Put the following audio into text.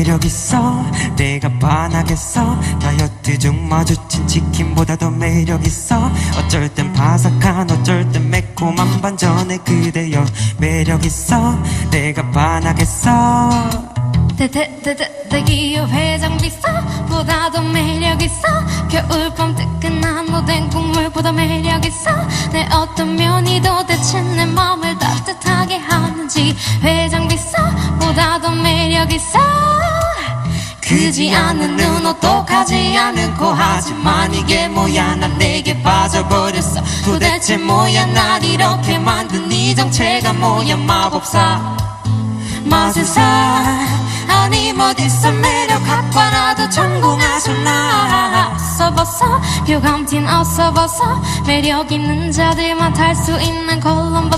매력 있어. 내가 반하겠어. 다이어트 중 마주친 치킨보다도 매력 있어. 어쩔 땐 바삭한 어쩔 땐 매콤한 반전의 그대여 매력 있어. 내가 반하겠어. 대대대대 대기업 회장 비싸보다도 매력 있어. 겨울밤 뜨끈한 오뎅 국물보다 매력 있어. 내 어떤 면이 도대체 내 마음을 따뜻하게 하는지. 회장 비싸보다도 매력 있어 크지 않은 눈 똑똑하지 않은 코 하지만 이게 뭐야? 난 내게 빠져버렸어. 도대체 뭐야? 날 이렇게 만든 이 정체가 뭐야? 마법사. 마술사. 아님 어디서 매력 학과라도 전공하셨나? 어서 벗어 교감틴 어서 벗어 매력 있는 자들만 탈 수 있는 콜럼버스